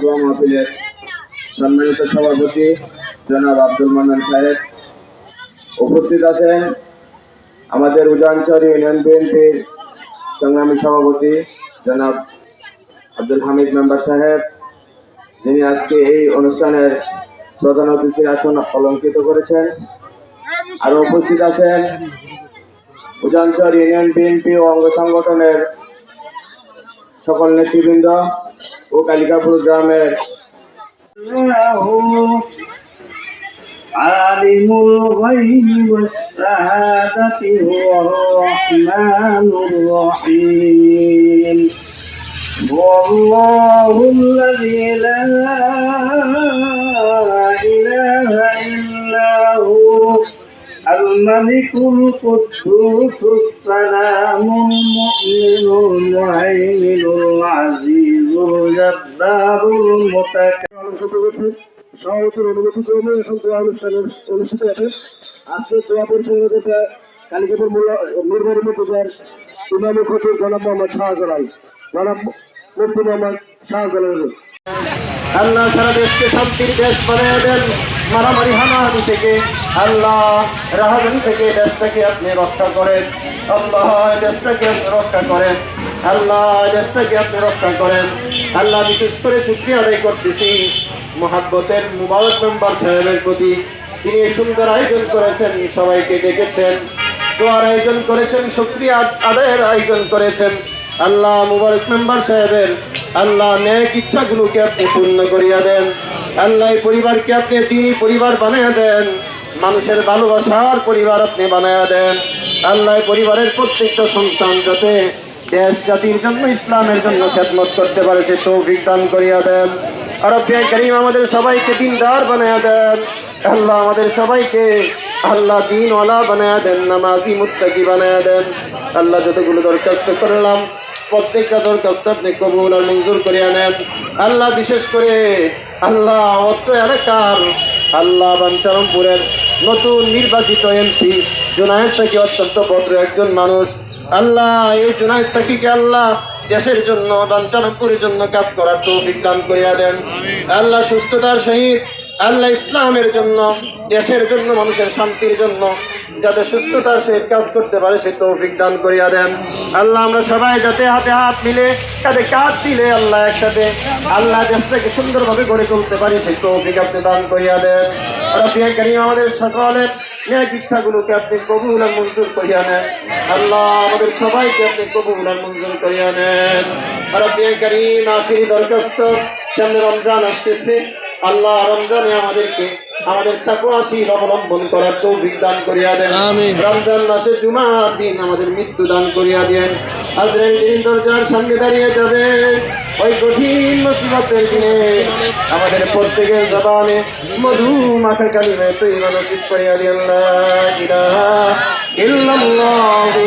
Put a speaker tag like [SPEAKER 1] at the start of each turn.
[SPEAKER 1] দোয়া মাহফিলের সম্মানিত সভাপতি জনাব আব্দুল মান্নান সাহেব। উপস্থিত আছেন আমাদের উজানচর ইউনিয়ন বিএনপির সংগ্রামী সভাপতি জনাব আব্দুল হামিদ মেম্বার সাহেব, যিনি আজকে এই অনুষ্ঠানের প্রধান অতিথির আসন অলঙ্কৃত করেছেন। আরও উপস্থিত আছেন উজানচর ইউনিয়ন বিএনপি ও অঙ্গ সংগঠনের সকল নেতৃবৃন্দ। ও কালিকাপুর গ্রামের
[SPEAKER 2] عالم الغيب والشهادة هو الرحمن الرحيم هو الله الذي لا إله إلا هو الملك القدوس السلام المؤمن المهيمن العزيز দারুল মোতাকা
[SPEAKER 3] সভাপতির অনুমতি ক্রমে এখন দোয়া অনুষ্ঠান অনুষ্ঠিত আছে আজকে দোয়া পরিচালনা কালিকাপুর নির্বাহী মধ্যকার ইমামি খতির জনাব মোহাম্মদ শাহজালাল জনাব মুফতি মোহাম্মদ শাহজালাল
[SPEAKER 2] আল্লাহ সারা দেশকে শান্তির দেশ বানিয়ে দেন। মারামারি হানাহানি থেকে, আল্লাহ রাহাজানি থেকে দেশটাকে আপনি রক্ষা করেন। আল্লাহ দেশটাকে রক্ষা করেন। আল্লাহ দেশটাকে আপনি রক্ষা করেন। আল্লাহ বিশেষ করে শুক্রিয়া আদায় করতেছি মহাব্বতের মুবারক মেম্বার সাহেবের প্রতি। তিনি সুন্দর আয়োজন করেছেন, সবাইকে ডেকেছেন। দোয়ার আয়োজন করেছেন, শুক্রিয়া আদায়ের আয়োজন করেছেন। আল্লাহ মুবারক মেম্বার সাহেবের আল্লাহ ন্যায় ইচ্ছাগুলোকে আপনি পূর্ণ করিয়া দেন। আল্লাহ পরিবারকে আপনি তিনি পরিবার বানাইয়া দেন। মানুষের ভালোবাসার পরিবার আপনি বানাইয়া দেন। আল্লাহ পরিবারের প্রত্যেকটা সন্তান যাতে দেশ, জাতির জন্য, ইসলামের জন্য খেদমত করতে পারে, সে তৌফিক দান করিয়া দেন। আর করিম আমাদের সবাইকে দিনদার বানাইয়া দেন। আল্লাহ আমাদের সবাইকে আল্লাহ দিনওয়ালা বানায়া দেন, নামাজি, মুত্তাকি বানায়া দেন। আল্লাহ যতগুলো দরখাস্ত করলাম, প্রত্যেকটা দরখাস্ত আপনি কবুল আর মঞ্জুর করিয়া নেন। আল্লাহ বিশেষ করে আল্লাহ অত্র এলাকার আল্লাহ বাঞ্চারমপুরের নতুন নির্বাচিত এমপি জুনায়দ সাকি অত্যন্ত ভদ্র একজন মানুষ। আল্লাহ এই জুনায়েদ সাকিকে আল্লাহ দেশের জন্য বাঞ্চারমপুরের জন্য কাজ করার তৌফিক দান করিয়া দেন। আল্লাহ সুস্থতার সহিত আল্লাহ ইসলামের জন্য দেশের জন্য মানুষের শান্তির জন্য যাতে সুস্থতার সহিত কাজ করতে পারে, সে তৌফিক দান করিয়া দেন। আল্লাহ, আমরা সবাই যাতে হাতে হাত মিলে, কাঁধে কাঁধ দিলে আল্লাহ একসাথে, আল্লাহ দেশটাকে সুন্দরভাবে গড়ে তুলতে পারি সেই তৌফিক আপনি দান করিয়া দেন। আমাদের সকলের ন্যায় ইচ্ছাগুলোকে আপনি কবুল আর মঞ্জুর করিয়া নেন আল্লাহ, আমাদের সবাইকে আপনি কবুল আর মঞ্জুর করিয়া নেন রবিয়া করিম আখিরি দরখাস্ত, সামনে রমজান আসতেছে। আল্লাহ, রমজানে আমাদেরকে আমাদের তাকুয়াশীল অবলম্বন করার তৌফিক দান করিয়া দেন রমজান মাসে জুমার দিন আমাদের মৃত্যু দান করিয়া দেন আজরাইল দিন দরজার সামনে দাঁড়িয়ে যাবে ওই কঠিন মুসিবতের দিনে আমাদের প্রত্যেকের জবানে মধু মাথা কালিমে তুই মানসিক করিয়া দেন ইল্লাল্লাহু